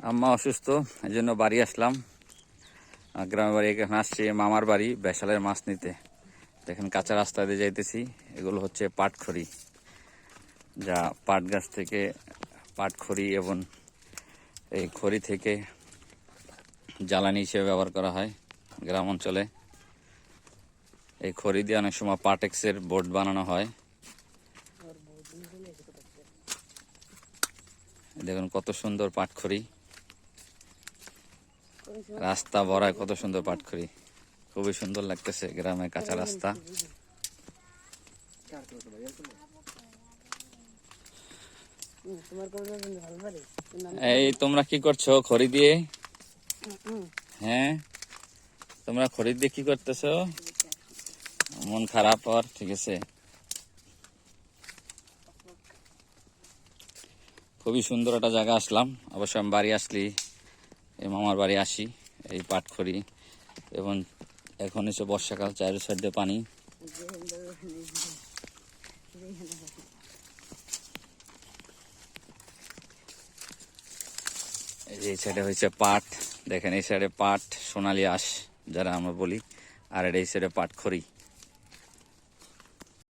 আম্মা অসুস্থ এই জন্য বাড়ি আসলাম। গ্রামের বাড়ি এখানে আসছি, মামার বাড়ি বেশালের মাছ নিতে। দেখেন কাঁচা রাস্তা দিয়ে যাইতেছি, এগুলো হচ্ছে পাটখড়ি। যা পাট গাছ থেকে, পাটখড়ি এবং এই খড়ি থেকে জ্বালানি হিসেবে ব্যবহার করা হয় গ্রাম অঞ্চলে। এই খড়ি দিয়ে অনেক সময় পাটেক্সের বোর্ড বানানো হয়। দেখুন কত সুন্দর পাটখড়ি। রাস্তা ভরায় কত সুন্দর পাটখড়ি খুবই সুন্দর লাগতেছে গ্রামে কাঁচা রাস্তা। এই তোমরা কি করছ খড়ি দিয়ে? হ্যাঁ? তোমরা খড়ি দিয়ে কি করতেছো? মন খারাপ আর, ঠিক আছে। খুবই সুন্দর একটা জায়গা আসলাম। অবশ্য আমি বাড়ি আসলি। এই মামার বাড়ি আসি, এই পাটখড়ি এবং এখন এসে বর্ষাকাল, চায়ের সাইড পানি। এই সাইডে হয়েছে পাট। দেখেন, এই সাইডে পাট, সোনালি আঁশ, যারা আমরা বলি, আর এই সাইডে পাট খড়ি।